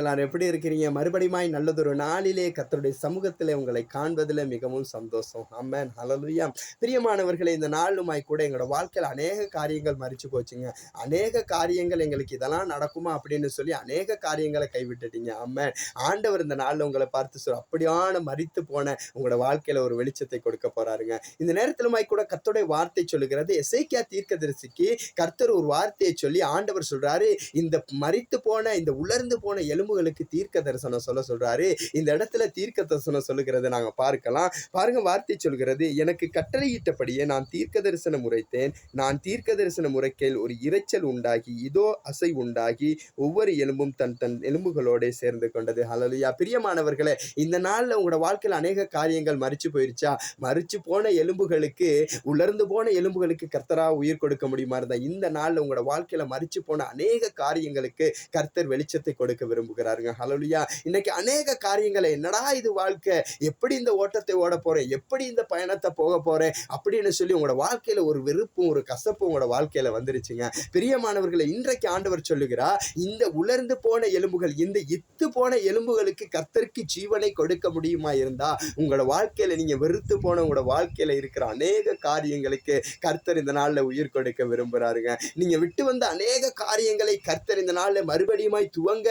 எல்லாரும் எப்படி இருக்கிறீங்க? மறுபடியுமாய் நல்லதொரு நாளிலே கத்தருடைய சமூகத்தில் உங்களை காண்பதில் மிகவும் சந்தோஷம். அம்மன் ஹalleluya. பிரியமானவர்களே இந்த நாளுமாய் கூட எங்களோட வாழ்க்கையில் அநேக காரியங்கள் மறிச்சு போச்சுங்க. அநேக காரியங்கள் எங்களுக்கு இதெல்லாம் நடக்குமா அப்படின்னு சொல்லி அநேக காரியங்களை கைவிட்டுட்டீங்க. அம்மன் ஆண்டவர் இந்த நாளில் உங்களை பார்த்து சொல் அப்படியான மறித்து போன உங்களோட வாழ்க்கையில ஒரு வெளிச்சத்தை கொடுக்க போறாருங்க. இந்த நேரத்திலுமாய் கூட கர்த்தருடைய வார்த்தை சொல்லுகிறது எசைக்கியா தீர்க்கதரிசிக்கு கர்த்தர் ஒரு வார்த்தையை சொல்லி ஆண்டவர் சொல்றாரு இந்த மறித்து போன இந்த உலர்ந்து போன எலும்புகளுக்கு தீர்க்க தரிசனம் சொல்ல சொல்றாரு. இந்த இடத்துல தீர்க்க தரிசனம் சொல்லுகிறத நாங்க பார்க்கலாம். பாருங்க வார்த்தை சொல்கிறது எனக்கு கட்டளையிட்டபடியே நான் தீர்க்க தரிசனம் உரைத்தேன். நான் தீர்க்க தரிசனம் உரைக்கையில் ஒரு இரைச்சல் உண்டாகி இதோ அசை உண்டாகி ஒவ்வொரு எலும்பும் தன் தன் எலும்புகளோட சேர்ந்து கொண்டது. ஹalleluya பிரியமானவர்களே இந்த நாள்ல உங்களோட வாழ்க்கையில் அநேக காரியங்கள் மறிச்சு போயிருச்சா? மறிச்சு போன எலும்புகளுக்கு உலர்ந்து போன எலும்புகளுக்கு கர்த்தரா உயிர் கொடுக்க முடியுமா இருந்தா இந்த நாள்ல உங்களோட வாழ்க்கையில மறிச்சு போன அநேக காரியங்களுக்கு கர்த்தர் வெளிச்சத்தை கொடுக்க விரும்புகிறாருங்க ஹalleluya இன்னைக்கு அநேக காரியங்களை என்னடா இது வாழ்க்கை? எப்படி இந்த ஓட்டத்தை ஓட போறேன்? எப்படி இந்த பயணத்தை போக போறேன்? அப்படின்னு சொல்லி உங்களோட வாழ்க்கையில ஒரு வெறுப்பும் ஒரு கசப்பும் உங்களோட வாழ்க்கையில வந்துருச்சுங்க. பிரியமானவர்களை இன்றைக்கு ஆண்டவர் சொல்லுகிறார் இந்த உலர்ந்து போன எலும்புகள் இந்த இத்து போன எலும்புகளுக்கு கர்த்தருக்கு ஜீவனை கொடுக்க முடியுமா இருந்தா உங்களோட வாழ்க்கையில நீங்க வெறுத்து போன உங்களோட வாழ்க்கையில இருக்கிற அநேக காரியங்களுக்கு கர்த்தர் இந்த நாள்ல உயிர் கொடுக்க விரும்புறாருங்க. நீங்க விட்டு வந்த அநேக காரியங்களை கர்த்தர் இந்த நாள்ல மறுபடியுமாய் துவங்க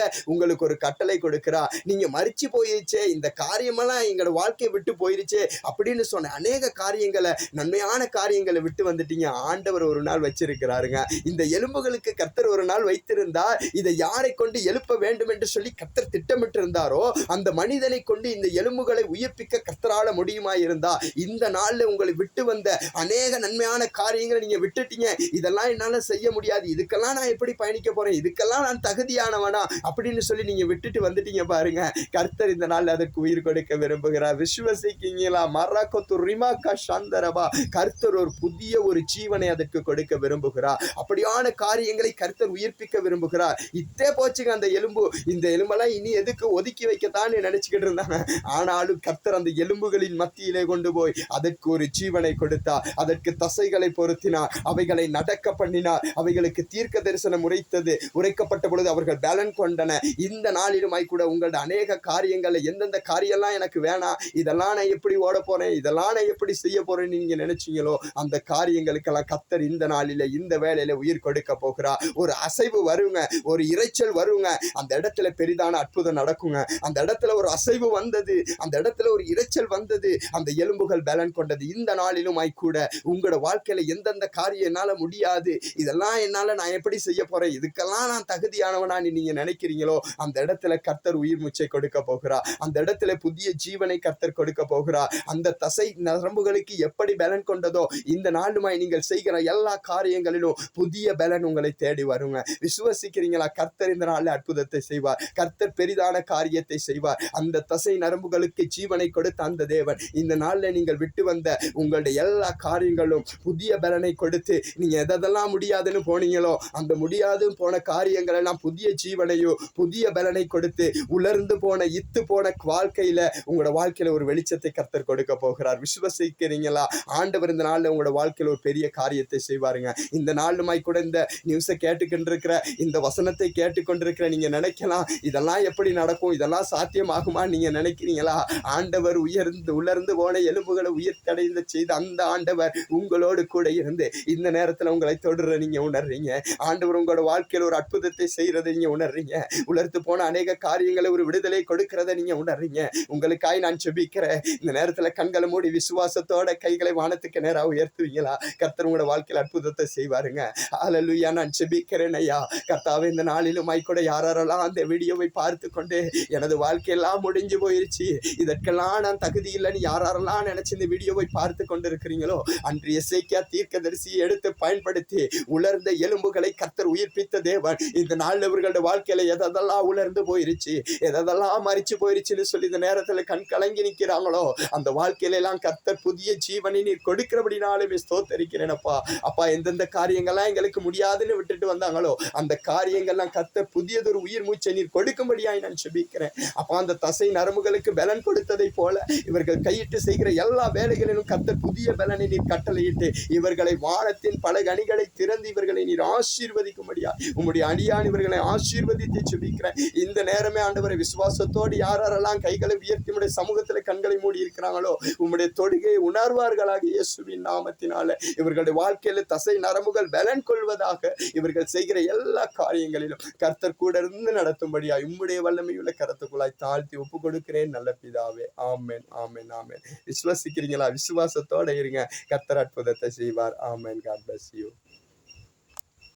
உங்களுக்கு ஒரு கட்டளை கொடுக்கிறா. நீங்க மறிச்சு போயிருச்சே இந்த காரியமெல்லாம் எங்களோட வாழ்க்கையை விட்டு போயிருச்சே அப்படின்னு சொன்ன அநேக காரியங்களை நன்மையான காரியங்களை விட்டு வந்துட்டீங்க. ஆண்டவர் ஒரு நாள் வச்சிருக்கிறாருங்க. இந்த எலும்புகளுக்கு கர்த்தர் ஒரு நாள் வைத்திருந்தார் இதை யாரை கொண்டு எழுப்ப வேண்டும் என்று சொல்லி கர்த்தர் திட்டமிட்டு இருந்தாரோ அந்த மனிதனை கொண்டு இந்த எலும்புகளை உயிர்ப்பிக்க கர்த்தரால முடியுமா இருந்தா இந்த நாள்ல உங்களை விட்டு வந்த அநேக நன்மையான காரியங்களை நீங்க விட்டுட்டீங்க. இதெல்லாம் என்னால செய்ய முடியாது. இதுக்கெல்லாம் நான் எப்படி பயணிக்க போறேன்? இதுக்கெல்லாம் நான் தகுதியானவனா? அப்படின்னு சொல்லி நீங்க விட்டுட்டு வந்துட்டீங்க பாருங்க. கர்த்தர் இந்த நாள் அதற்கு உயிர் கொடுக்க விரும்புகிறார். விசுவசிக்கீங்களா? மரக்கொத்து ரிமாக்கா சந்தரபா கர்த்தர் ஒரு புதிய ஒரு ஜீவனை அதற்கு கொடுக்க விரும்புகிறார். அப்படியான காரியங்களை கர்த்தர் உயிர்ப்பிக்க விரும்புகிறார். இத்தே போச்சுங்க அந்த எலும்பு. இந்த எலும்பெல்லாம் இனி எதுக்கு ஒதுக்கி வைக்கத்தான் நினைச்சுக்கிட்டு இருந்தாங்க. ஆனாலும் கர்த்தர் அந்த எலும்புகளின் மத்தியிலே கொண்டு போய் அதற்கு ஒரு ஜீவனை கொடுத்தார். அதற்கு தசைகளை பொருத்தினார். அவைகளை நடக்க பண்ணினார். அவைகளுக்கு தீர்க்க தரிசனம் உரைத்தது. உரைக்கப்பட்ட பொழுது அவர்கள் பேலன் கொண்டன. இந்த நாளிலுமாய் கூட உங்களோட அநேக காரியங்கள்ல எந்தெந்த காரியம்லாம் எனக்கு வேணாம் இதெல்லாம் நான் எப்படி ஓட போறேன் இதெல்லாம் நான் எப்படி செய்ய போறேன்னு நீங்க நினைச்சீங்களோ அந்த காரியங்களுக்கெல்லாம் கத்தர் இந்த நாளில இந்த வேலையில உயிர் கொடுக்க போகிறா ஒரு அசைவு வருங்க ஒரு இரைச்சல் வருங்க அந்த இடத்துல பெரிதான அற்புதம் நடக்குங்க. அந்த இடத்துல ஒரு அசைவு வந்தது அந்த இடத்துல ஒரு இரைச்சல் வந்தது அந்த எலும்புகள் பலன் கொண்டது. இந்த நாளிலும் கூட உங்களோட வாழ்க்கையில எந்தெந்த காரியம் என்னால முடியாது இதெல்லாம் என்னால நான் எப்படி செய்ய போறேன் இதுக்கெல்லாம் நான் தகுதியானவனான்னு நீங்க நினைக்கிறீங்களோ அந்த இடத்துல கர்த்தர் உயிர் மூச்சை கொடுக்க போகிறா அந்த இடத்துல புதிய ஜீவனை கர்த்தர் கொடுக்க போகிறா அந்த தசை நரம்புகளுக்கு எப்படி பலன் கொண்டதோ இந்த நாளுமாய் நீங்கள் செய்கிற எல்லா காரியங்களிலும் புதிய பலன் உங்களை தேடி வருங்க. விசுவசிக்கிறீங்களா? கர்த்தர் இந்த நாளில் அற்புதத்தை செய்வார். கர்த்தர் பெரிதான காரியத்தை செய்வார். அந்த தசை நரம்புகளுக்கு ஜீவனை கொடுத்த அந்த தேவன் இந்த நாளில் நீங்கள் விட்டு வந்த உங்களுடைய எல்லா காரியங்களும் புதிய பலனை கொடுத்து நீங்க எதெல்லாம் முடியாதுன்னு போனீங்களோ அந்த முடியாது போன காரியங்கள் எல்லாம் புதிய ஜீவனையும் புதிய பலனை கொடுத்து உலர்ந்து போன இத்து போன வாழ்க்கையில உங்களோட வாழ்க்கையில ஒரு வெளிச்சத்தை கர்த்தர் கொடுக்க போகிறார். விசுவசிக்கிறீங்களா? ஆண்டவர் இந்த நாள்ல உங்களோட வாழ்க்கையில ஒரு பெரிய காரியத்தை செய்வாருங்க. இந்த நாளுமாய் கூட இந்த நியூஸை கேட்டுக்கொண்டிருக்கிற இந்த வசனத்தை கேட்டுக்கொண்டிருக்கிற நீங்க நினைக்கலாம். இதெல்லாம் எப்படி நடக்கும்? இதெல்லாம் சாத்தியமாகுமா? நீங்க நினைக்கிறீங்களா? ஆண்டவர் உயர்ந்து உலர்ந்து போன எலும்புகளை உயிர்த்தடைந்த செய்த அந்த ஆண்டவர் உங்களோடு கூட இருந்து இந்த நேரத்துல உங்களை தொடுற நீங்க உணர்றீங்க. ஆண்டவர் உங்களோட வாழ்க்கையில் ஒரு அற்புதத்தை செய்யறதை நீங்க உணர்றீங்க. உலர் உலர்த்து போன அநேக காரியங்களை ஒரு விடுதலை கொடுக்கிறத நீங்க உணர்றீங்க. உங்களுக்காய் நான் செபிக்கிறேன். இந்த நேரத்துல கண்களை மூடி விசுவாசத்தோட கைகளை வானத்துக்கு நேராக உயர்த்துவீங்களா? கர்த்தர் உங்களோட வாழ்க்கையில் அற்புதத்தை செய்வாருங்க. அலலுயா நான் செபிக்கிறேன் ஐயா. கர்த்தாவே இந்த நாளிலும் கூட யாரெல்லாம் அந்த வீடியோவை பார்த்து கொண்டு எனது வாழ்க்கையெல்லாம் முடிஞ்சு போயிருச்சு. இதற்கெல்லாம் நான் தகுதி இல்லைன்னு யாரெல்லாம் நினைச்சு இந்த வீடியோவை பார்த்து கொண்டு இருக்கிறீங்களோ அன்று எசைக்கியா தீர்க்கதரிசி எடுத்து பயன்படுத்தி உலர்ந்த எலும்புகளை கர்த்தர் உயிர்ப்பித்த தேவன். இந்த நாள் இவர்களுடைய வாழ்க்கையில எதெல்லாம் உலர்ந்து போயிருச்சு. எதெல்லாம் மறிச்சு போயிருச்சுன்னு சொல்லி இந்த நேரத்துல கண் கலங்கி நிற்கிறாங்களோ அந்த வாழ்க்கையில எல்லாம் கர்த்தர் புதிய ஜீவனை நீர் கொடுக்கிறபடினாலுமே ஸ்தோத்தரிக்கிறேனப்பா. அப்பா எந்தெந்த காரியங்கள்லாம் எங்களுக்கு முடியாதுன்னு விட்டுட்டு வந்தாங்களோ அந்த காரியங்கள்லாம் கர்த்தர் புதியதொரு உயிர் மூச்சை நீர் கொடுக்கும்படியாய் நான் செபிக்கிறேன். அப்பா அந்த தசை நரம்புகளுக்கு பலன் கொடுத்ததை போல இவர்கள் கையிட்டு செய்கிற எல்லா வேலைகளிலும் கர்த்தர் புதிய பலனை நீர் கட்டளையிட்டு இவர்களை வானத்தின் பல கனிகளை திறந்து இவர்களை நீர் ஆசீர்வதிக்கும்படியா உம்முடைய அடியான் இவர்களை ஆசீர்வதித்து சுபிக்கிறேன். இந்த நேரமே ஆண்டவரை விசுவாசத்தோடு யாரெல்லாம் கைகளை உயர்த்தி உடைய சமூகத்தில் கண்களை மூடி இருக்கிறாங்களோ உம்முடைய தொடுகையை உணர்வார்களாக இயேசுவின் நாமத்தினால. இவர்களுடைய வாழ்க்கையில தசை நரம்புகள் பலன் கொள்வதாக இவர்கள் செய்கிற எல்லா காரியங்களிலும் கர்த்தர் கூட இருந்து நடத்தும்படியா உம்முடைய வல்லமையுள்ள கரத்துக்குள்ளாய் தாழ்த்தி ஒப்பு கொடுக்கிறேன் நல்ல பிதாவே. ஆமேன் ஆமேன் ஆமேன். விசுவாசிக்கிறீங்களா? விசுவாசத்தோட இருங்க. கர்த்தர் அற்புதத்தை செய்வார். ஆமேன். God bless you